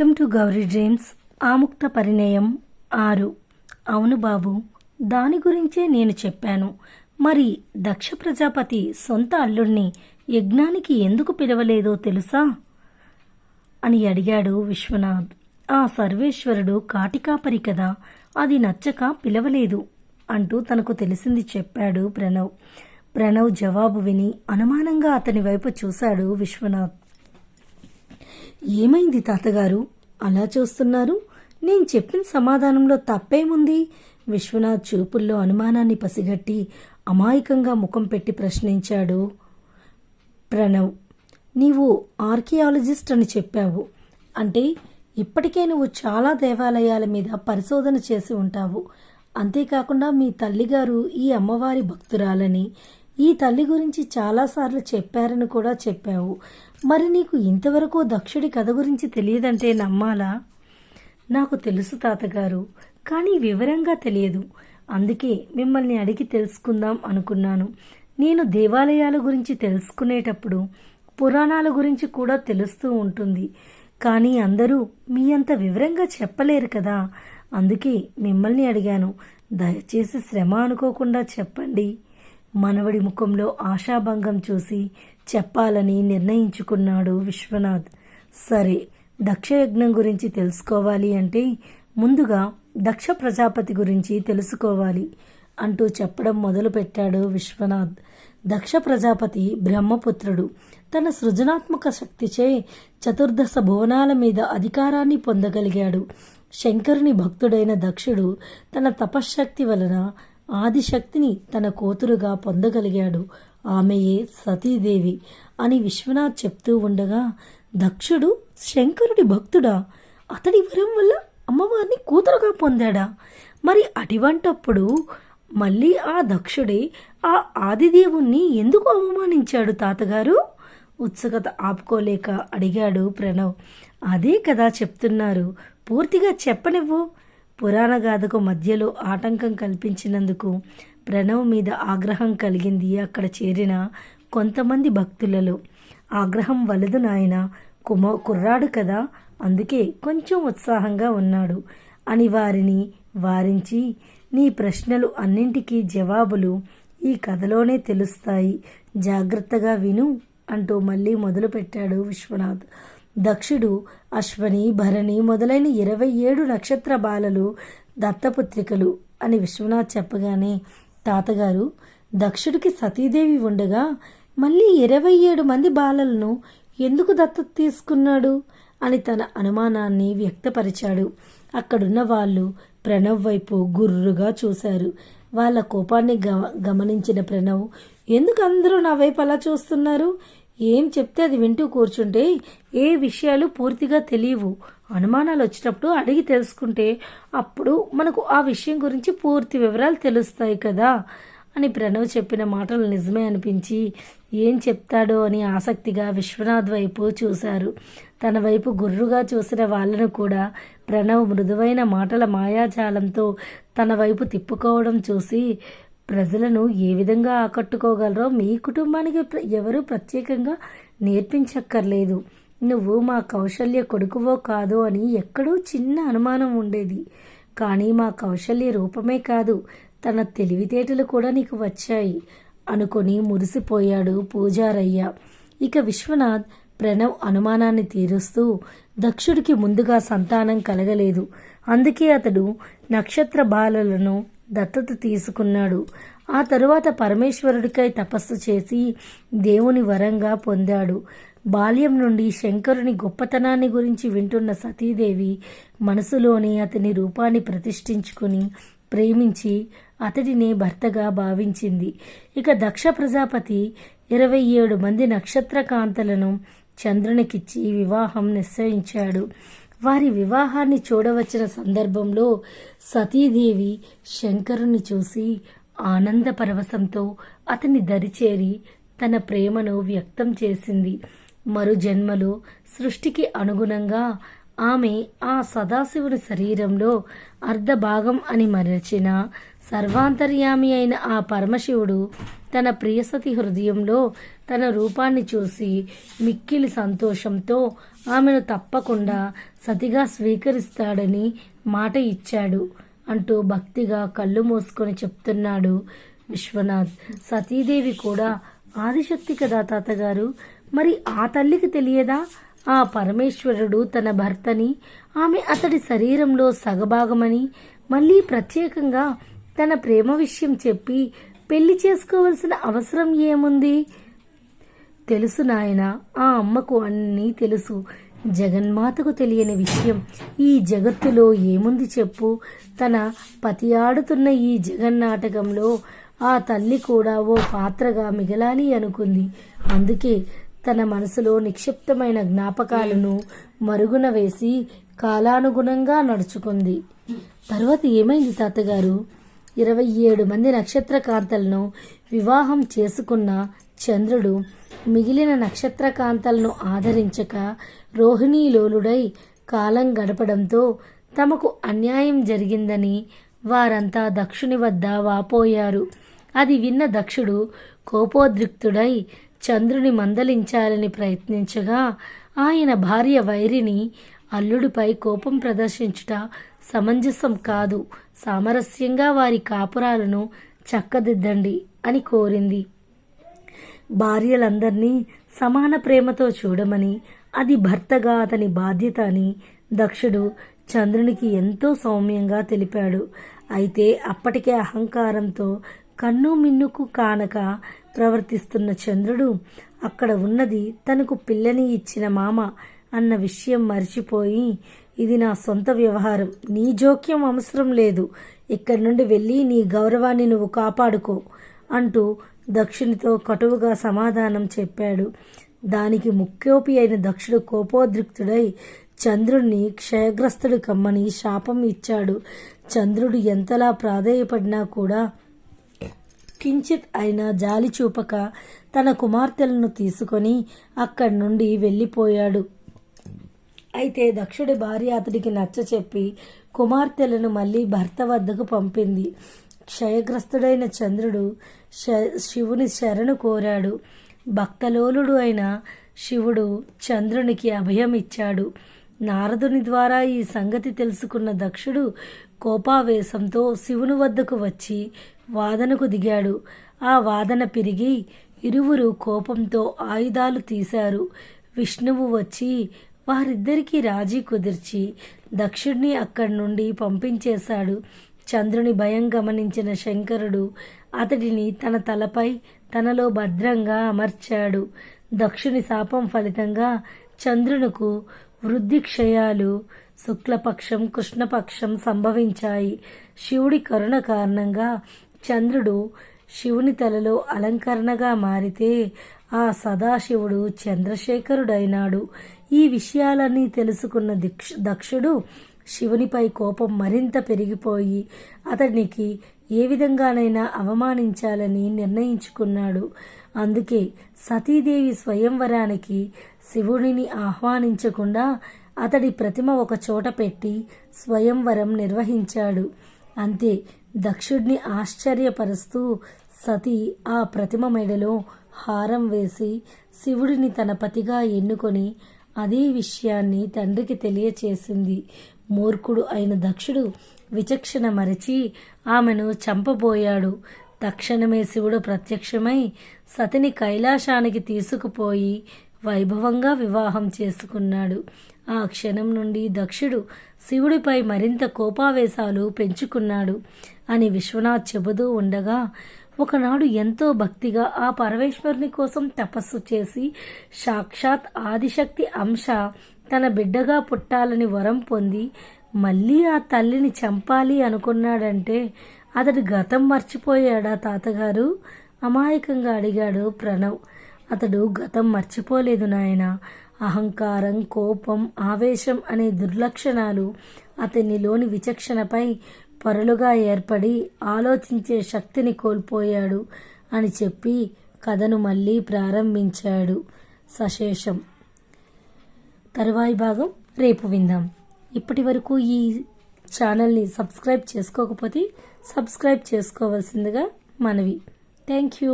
Welcome to Gauri dreams. Amuktha Parinayam ఆరు. అవును బాబు దాని గురించే నేను చెప్పాను. మరి దక్ష ప్రజాపతి సొంత అల్లుణ్ణి యజ్ఞానికి ఎందుకు పిలవలేదో తెలుసా? అని అడిగాడు విశ్వనాథ్. ఆ సర్వేశ్వరుడు కాటికాపరి కదా అది నచ్చక పిలవలేదు అంటూ తనకు తెలిసింది చెప్పాడు ప్రణవ్. ప్రణవ్ జవాబు విని అనుమానంగా అతని వైపు చూశాడు విశ్వనాథ్. ఏమైంది తాతగారు? అలా చూస్తున్నారు? నేను చెప్పిన సమాధానంలో తప్పేముంది? విశ్వనాథ్ చూపుల్లో అనుమానాన్ని పసిగట్టి అమాయకంగా ముఖం పెట్టి ప్రశ్నించాడు. ప్రణవ్ నీవు ఆర్కియాలజిస్ట్ అని చెప్పావు. అంటే ఇప్పటికే నువ్వు చాలా దేవాలయాల మీద పరిశోధన చేసి ఉంటావు. అంతేకాకుండా మీ తల్లిగారు ఈ అమ్మవారి భక్తురాలని ఈ తల్లి గురించి చాలాసార్లు చెప్పారని కూడా చెప్పావు. మరి నీకు ఇంతవరకు దక్షుడి కథ గురించి తెలియదంటే నమ్మాలా? నాకు తెలుసు తాతగారు కానీ వివరంగా తెలియదు. అందుకే మిమ్మల్ని అడిగి తెలుసుకుందాం అనుకున్నాను. నేను దేవాలయాల గురించి తెలుసుకునేటప్పుడు పురాణాల గురించి కూడా తెలుస్తూ ఉంటుంది. కానీ అందరూ మీ అంత వివరంగా చెప్పలేరు కదా. అందుకే మిమ్మల్ని అడిగాను. దయచేసి శ్రమ అనుకోకుండా చెప్పండి. మనవడి ముఖంలో ఆశాభంగం చూసి చెప్పాలని నిర్ణయించుకున్నాడు విశ్వనాథ్. సరే దక్షయజ్ఞం గురించి తెలుసుకోవాలి అంటే ముందుగా దక్ష ప్రజాపతి గురించి తెలుసుకోవాలి అంటూ చెప్పడం మొదలుపెట్టాడు విశ్వనాథ్. దక్ష ప్రజాపతి బ్రహ్మపుత్రుడు. తన సృజనాత్మక శక్తిచే చతుర్దశ భువనాల మీద అధికారాన్ని పొందగలిగాడు. శంకరుని భక్తుడైన దక్షుడు తన తపశ్శక్తి వలన ఆదిశక్తిని తన కూతురుగా పొందగలిగాడు. ఆమెయే సతీదేవి అని విశ్వనాథ్ చెప్తూ ఉండగా దక్షుడు శంకరుడి భక్తుడా? అతడి వరం వల్ల అమ్మవారిని కూతురుగా పొందాడా? మరి అటువంటప్పుడు మళ్ళీ ఆ దక్షుడే ఆ ఆదిదేవుణ్ణి ఎందుకు అవమానించాడు తాతగారు? ఉత్సుకత ఆపుకోలేక అడిగాడు ప్రణవ్. అదే కదా చెప్తున్నారు. పూర్తిగా చెప్పనివ్వు. పురాణ గాథకు మధ్యలో ఆటంకం కల్పించినందుకు ప్రణవ్ మీద ఆగ్రహం కలిగింది అక్కడ చేరిన కొంతమంది భక్తులలో. ఆగ్రహం వలదు నాయన కుమ కుర్రాడు కదా అందుకే కొంచెం ఉత్సాహంగా ఉన్నాడు. అని వారిని వారించి నీ ప్రశ్నలు అన్నింటికీ జవాబులు ఈ కథలోనే తెలుస్తాయి. జాగ్రత్తగా విను అంటూ మళ్ళీ మొదలుపెట్టాడు విశ్వనాథ్. దక్షుడు అశ్వని భరణి మొదలైన ఇరవై ఏడు నక్షత్ర బాలలు దత్తపుత్రికలు అని విశ్వనాథ్ చెప్పగానే తాతగారు దక్షుడికి సతీదేవి ఉండగా మళ్ళీ ఇరవై ఏడు మంది బాలలను ఎందుకు దత్తత తీసుకున్నాడు? అని తన అనుమానాన్ని వ్యక్తపరిచాడు. అక్కడున్న వాళ్ళు ప్రణవ్ వైపు గుర్రుగా చూశారు. వాళ్ళ కోపాన్ని గమ గమనించిన ప్రణవ్ ఎందుకు అందరూ నా వైపు అలా చూస్తున్నారు? ఏం చెప్తే అది వింటూ కూర్చుంటే ఏ విషయాలు పూర్తిగా తెలియవు. అనుమానాలు వచ్చినప్పుడు అడిగి తెలుసుకుంటే అప్పుడు మనకు ఆ విషయం గురించి పూర్తి వివరాలు తెలుస్తాయి కదా అని ప్రణవ్ చెప్పిన మాటలు నిజమే అనిపించి ఏం చెప్తాడో అని ఆసక్తిగా విశ్వనాథ్ వైపు చూశారు. తన వైపు గుర్రుగా చూసిన వాళ్ళను కూడా ప్రణవ్ మృదువైన మాటల మాయాజాలంతో తన వైపు తిప్పుకోవడం చూసి ప్రజలను ఏ విధంగా ఆకట్టుకోగలరో మీ కుటుంబానికి ఎవరు ప్రత్యేకంగా నేర్పించక్కర్లేదు. నువ్వు మా కౌశల్య కొడుకువో కాదో అని ఎక్కడో చిన్న అనుమానం ఉండేది. కానీ మా కౌశల్య రూపమే కాదు తన తెలివితేటలు కూడా నీకు వచ్చాయి. అనుకొని మురిసిపోయాడు పూజారయ్య. ఇక విశ్వనాథ్ ప్రణవ్ అనుమానాన్ని తీరుస్తూ దక్షుడికి ముందుగా సంతానం కలగలేదు. అందుకే అతడు నక్షత్ర బాలలను దత్తత తీసుకున్నాడు. ఆ తరువాత పరమేశ్వరుడికై తపస్సు చేసి దేవుని వరంగా పొందాడు. బాల్యం నుండి శంకరుని గొప్పతనాన్ని గురించి వింటున్న సతీదేవి మనసులోని అతని రూపాన్ని ప్రతిష్ఠించుకుని ప్రేమించి అతడిని భర్తగా భావించింది. ఇక దక్ష ప్రజాపతి ఇరవై ఏడు మంది నక్షత్రకాంతలను చంద్రునికిచ్చి వివాహం నిశ్చయించాడు. వారి వివాహాన్ని చూడవచ్చిన సందర్భంలో సతీదేవి శంకరుని చూసి ఆనంద పరవశంతో అతని దరిచేరి తన ప్రేమను వ్యక్తం చేసింది. మరు జన్మలో సృష్టికి అనుగుణంగా ఆమె ఆ సదాశివుని శరీరంలో అర్ధ భాగం అని మరచిన సర్వాంతర్యామి అయిన ఆ పరమశివుడు తన ప్రియసతి హృదయంలో తన రూపాన్ని చూసి మిక్కిలి సంతోషంతో ఆమెను తప్పకుండా సతిగా స్వీకరిస్తాడని మాట ఇచ్చాడు. అంటూ భక్తిగా కళ్ళు మూసుకొని చెప్తున్నాడు విశ్వనాథ్. సతీదేవి కూడా ఆదిశక్తి కదా తాతగారు. మరి ఆ తల్లికి తెలియదా? ఆ పరమేశ్వరుడు తన భర్తని ఆమె అతడి శరీరంలో సగభాగమని మళ్ళీ ప్రత్యేకంగా తన ప్రేమ విషయం చెప్పి పెళ్ళి చేసుకోవలసిన అవసరం ఏముంది? తెలుసు నాయన ఆ అమ్మకు అన్నీ తెలుసు. జగన్మాతకు తెలియని విషయం. ఈ జగత్తులో ఏముంది చెప్పు? తన పతి ఆడుతున్న ఈ జగన్నాటకంలో ఆ తల్లి కూడా ఓ పాత్రగా మిగలాలి అనుకుంది. అందుకే తన మనసులో నిక్షిప్తమైన జ్ఞాపకాలను మరుగున వేసి కాలానుగుణంగా నడుచుకుంది. తర్వాత ఏమైంది తాతగారు? ఇరవై ఏడు మంది నక్షత్రకాంతలను వివాహం చేసుకున్న చంద్రుడు మిగిలిన నక్షత్రకాంతలను ఆదరించక రోహిణీలోలుడై కాలం గడపడంతో తమకు అన్యాయం జరిగిందని వారంతా దక్షుని వద్ద వాపోయారు. అది విన్న దక్షుడు కోపోద్రిక్తుడై చంద్రుని మందలించాలని ప్రయత్నించగా ఆయన భార్య వైరిని అల్లుడిపై కోపం ప్రదర్శించుట సమంజసం కాదు. సామరస్యంగా వారి కాపురాలను చక్కదిద్దండి అని కోరింది. భార్యలందరినీ సమాన ప్రేమతో చూడమని అది భర్తగా అతని బాధ్యత అని దక్షుడు చంద్రునికి ఎంతో సౌమ్యంగా తెలిపాడు. అయితే అప్పటికే అహంకారంతో కన్ను మిన్నుకు కానక ప్రవర్తిస్తున్న చంద్రుడు అక్కడ ఉన్నది తనకు పిల్లని ఇచ్చిన మామ అన్న విషయం మర్చిపోయి ఇది నా సొంత వ్యవహారం. నీ జోక్యం అవసరం లేదు. ఇక్కడి నుండి వెళ్ళి నీ గౌరవాన్ని నువ్వు కాపాడుకో అంటూ దక్షునితో కటువుగా సమాధానం చెప్పాడు. దానికి ముఖ్యోపి అయిన దక్షుడు కోపోద్రిక్తుడై చంద్రుణ్ణి క్షయగ్రస్తుడు కమ్మని శాపం ఇచ్చాడు. చంద్రుడు ఎంతలా ప్రాధేయపడినా కూడా కించిత్ అయినా జాలి చూపక తన కుమార్తెలను తీసుకొని అక్కడి నుండి వెళ్ళిపోయాడు. అయితే దక్షుడి భార్య అతడికి నచ్చ చెప్పి కుమార్తెలను మళ్ళీ భర్త వద్దకు పంపింది. క్షయగ్రస్తుడైన చంద్రుడు శ- శివుని శరణు కోరాడు. భక్తలోలుడు అయిన శివుడు చంద్రునికి అభయం ఇచ్చాడు నారదుని ద్వారా ఈ సంగతి తెలుసుకున్న దక్షుడు కోపావేశంతో శివుని వద్దకు వచ్చి వాదనకు దిగాడు. ఆ వాదన పెరిగి ఇరువురు కోపంతో ఆయుధాలు తీశారు. విష్ణువు వచ్చి వారిద్దరికీ రాజీ కుదిర్చి దక్షుడిని అక్కడి నుండి పంపించేశాడు. చంద్రుని భయం గమనించిన శంకరుడు అతడిని తన తలపై తనలో భద్రంగా అమర్చాడు. దక్షుని శాపం ఫలితంగా చంద్రునకు వృద్ధి క్షయాలు శుక్లపక్షం కృష్ణపక్షం సంభవించాయి. శివుడి కరుణ కారణంగా చంద్రుడు శివుని తలలో అలంకరణగా మారితే ఆ సదాశివుడు చంద్రశేఖరుడైనాడు. ఈ విషయాలన్నీ తెలుసుకున్న దిక్ష దక్షుడు శివునిపై కోపం మరింత పెరిగిపోయి అతనికి ఏ విధంగానైనా అవమానించాలని నిర్ణయించుకున్నాడు. అందుకే సతీదేవి స్వయంవరానికి శివుడిని ఆహ్వానించకుండా అతడి ప్రతిమ ఒక చోట పెట్టి స్వయంవరం నిర్వహించాడు. అంతే దక్షుడిని ఆశ్చర్యపరుస్తూ సతి ఆ ప్రతిమ మెడలో హారం వేసి శివుడిని తన పతిగా ఎన్నుకొని అదే విషయాన్ని తండ్రికి తెలియచేసింది. మూర్ఖుడు అయిన దక్షుడు విచక్షణ మరచి ఆమెను చంపబోయాడు. తక్షణమే శివుడు ప్రత్యక్షమై సతిని కైలాసానికి తీసుకుపోయి వైభవంగా వివాహం చేసుకున్నాడు. ఆ క్షణం నుండి దక్షుడు శివుడిపై మరింత కోపావేశాలు పెంచుకున్నాడు అని విశ్వనాథ్ చెబుతూ ఉండగా ఒకనాడు ఎంతో భక్తిగా ఆ పరమేశ్వరుని కోసం తపస్సు చేసి సాక్షాత్ ఆదిశక్తి అంశ తన బిడ్డగా పుట్టాలని వరం పొంది మళ్ళీ ఆ తల్లిని చంపాలి అనుకున్నాడంటే అతడు గతం మర్చిపోయాడా తాతగారు? అమాయకంగా అడిగాడు ప్రణవ్. అతడు గతం మర్చిపోలేదు నాయన. అహంకారం కోపం ఆవేశం అనే దుర్లక్షణాలు అతనిలోని విచక్షణపై పరులుగా ఏర్పడి ఆలోచించే శక్తిని కోల్పోయాడు అని చెప్పి కథను మళ్ళీ ప్రారంభించాడు సశేషం. తరువాయి భాగం రేపు విందాం. ఇప్పటి వరకు ఈ ఛానల్ని సబ్స్క్రైబ్ చేసుకోకపోతే సబ్స్క్రైబ్ చేసుకోవాల్సిందిగా మనవి. Thank you